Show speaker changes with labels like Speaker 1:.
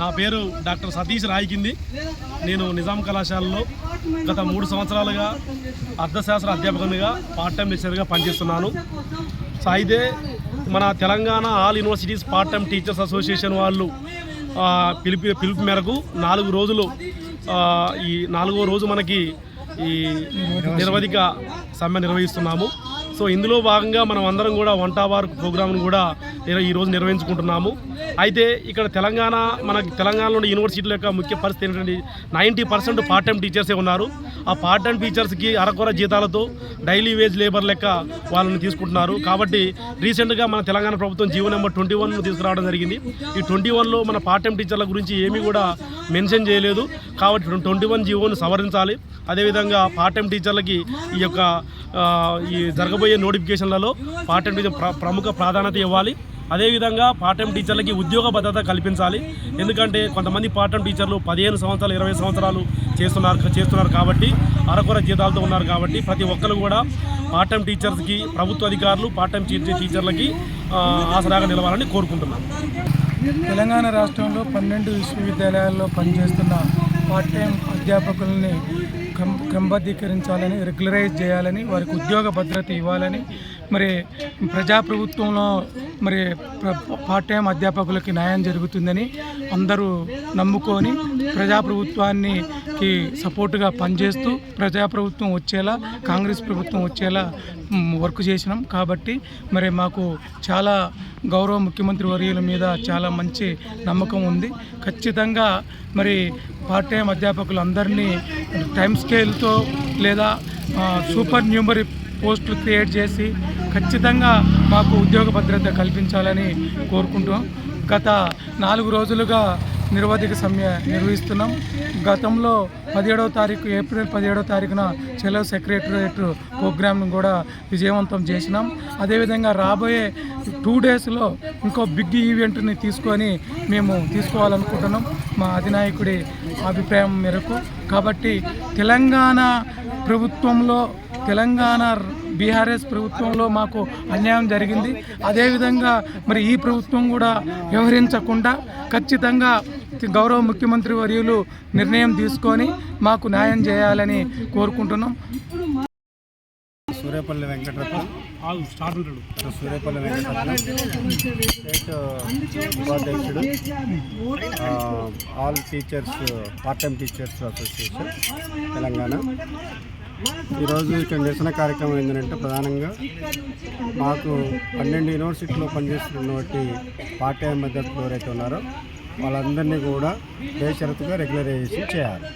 Speaker 1: నా పేరు డాక్టర్ సతీష్ రాయికింది. నేను నిజాం కళాశాలలో గత మూడు సంవత్సరాలుగా అర్థశాస్త్ర అధ్యాపకునిగా పార్ట్ టైం లెక్చర్గా పనిచేస్తున్నాను. సో అయితే మన Telangana all universities part time teachers association వాళ్ళు పిలిపి పిలుపు మేరకు నాలుగు రోజులు ఈ నాలుగో రోజు మనకి ఈ నిరవధిక సమ్మె నిర్వహిస్తున్నాము. సో ఇందులో భాగంగా మనం అందరం కూడా వంట వార్ ప్రోగ్రామ్ను కూడా ఈరోజు నిర్వహించుకుంటున్నాము. అయితే ఇక్కడ తెలంగాణ మన తెలంగాణలోని యూనివర్సిటీల యొక్క ముఖ్య పరిస్థితి ఏంటంటే నైంటీ పర్సెంట్ పార్ట్ టైం టీచర్సే ఉన్నారు. ఆ పార్ట్ టైం టీచర్స్కి అరకొర జీతాలతో డైలీ వేజ్ లేబర్ లెక్క వాళ్ళని తీసుకుంటున్నారు. కాబట్టి రీసెంట్గా మన తెలంగాణ ప్రభుత్వం జీవో నెంబర్ ట్వంటీ వన్ తీసుకురావడం జరిగింది. ఈ ట్వంటీ వన్లో మన పార్ట్ టైం టీచర్ల గురించి ఏమీ కూడా మెన్షన్ చేయలేదు. కాబట్టి ట్వంటీ వన్ జీవోను సవరించాలి. అదేవిధంగా పార్ట్ టైం టీచర్లకి ఈ యొక్క ఈ జరగబోయే నోటిఫికేషన్లలో పార్ట్ టైం టీచర్ ప్ర- ప్రముఖ ప్రాధాన్యత ఇవ్వాలి. అదేవిధంగా పార్ట్ టైం టీచర్లకి ఉద్యోగ భద్రత కల్పించాలి. ఎందుకంటే కొంతమంది పార్ట్ టైం టీచర్లు పదిహేను సంవత్సరాలు ఇరవై సంవత్సరాలు చేస్తున్నారు చేస్తున్నారు కాబట్టి అరకొర జీతాలతో ఉన్నారు కాబట్టి ప్రతి ఒక్కరు కూడా పార్ట్ టైం టీచర్స్కి ప్రభుత్వ అధికారులు పార్ట్ టైం టీచర్లకి ఆసరాగా నిలవాలని కోరుకుంటున్నాను
Speaker 2: తెలంగాణ రాష్ట్రంలో పన్నెండు విశ్వవిద్యాలయాల్లో పనిచేస్తున్న పార్ట్ టైం అధ్యాపకుల్ని క్రమబద్ధీకరించాలని రెగ్యులరైజ్ చేయాలని వారికి ఉద్యోగ భద్రత ఇవ్వాలని మరి ప్రజాప్రభుత్వంలో మరి ప్ర- పార్ట్ టైం అధ్యాపకులకి న్యాయం జరుగుతుందని అందరూ నమ్ముకొని ప్రజాప్రభుత్వానికి సపోర్టుగా పనిచేస్తూ ప్రజాప్రభుత్వం వచ్చేలా కాంగ్రెస్ ప్రభుత్వం వచ్చేలా వర్క్ చేసినాం. కాబట్టి మరి మాకు చాలా గౌరవ ముఖ్యమంత్రి వర్యుల మీద చాలా మంచి నమ్మకం ఉంది. ఖచ్చితంగా మరి పార్ట్ టైం అధ్యాపకులు అందరినీ టైమ్స్ స్కేల్తో లేదా సూపర్ న్యూమరీ పోస్టులు క్రియేట్ చేసి ఖచ్చితంగా మాకు ఉద్యోగ భద్రత కల్పించాలని కోరుకుంటాం గత నాలుగు రోజులుగా నిరవధిక సమ్మె నిర్వహిస్తున్నాం. గతంలో పదిహేడవ తారీఖు ఏప్రిల్ పదిహేడవ తారీఖున చెలో సెక్రటరేట్ ప్రోగ్రామ్ను కూడా విజయవంతం చేసినాం. అదేవిధంగా రాబోయే టూ డేస్లో ఇంకో బిగ్ ఈవెంట్ని తీసుకొని మేము తీసుకోవాలనుకుంటున్నాం. మా అధినాయకుడి అభిప్రాయం మేరకు. కాబట్టి తెలంగాణ ప్రభుత్వంలో తెలంగాణ బీఆర్ఎస్ ప్రభుత్వంలో మాకు అన్యాయం జరిగింది. అదేవిధంగా మరి ఈ ప్రభుత్వం కూడా వ్యవహరించకుండా ఖచ్చితంగా గౌరవ ముఖ్యమంత్రి వర్యులు నిర్ణయం తీసుకొని మాకు న్యాయం చేయాలని కోరుకుంటున్నాం.
Speaker 3: సూర్యపల్లి వెంకటరత్న.
Speaker 1: ఆగు, స్టార్ట్ ఉంటాడు.
Speaker 3: సూర్యపల్లి స్టేట్ ఉపాధ్యక్షుడు all teachers part time teachers association Telangana. ఈరోజు ఇక్కడ నిరసన కార్యక్రమం ఏంటంటే ప్రధానంగా మాకు పన్నెండు యూనివర్సిటీలో పనిచేస్తున్నటువంటి పార్ట్ టైం అధ్యాపకులు ఎవరైతే ఉన్నారో వాళ్ళందరినీ కూడా బేషరతుగా రెగ్యులరైజేషన్ చేయాలి.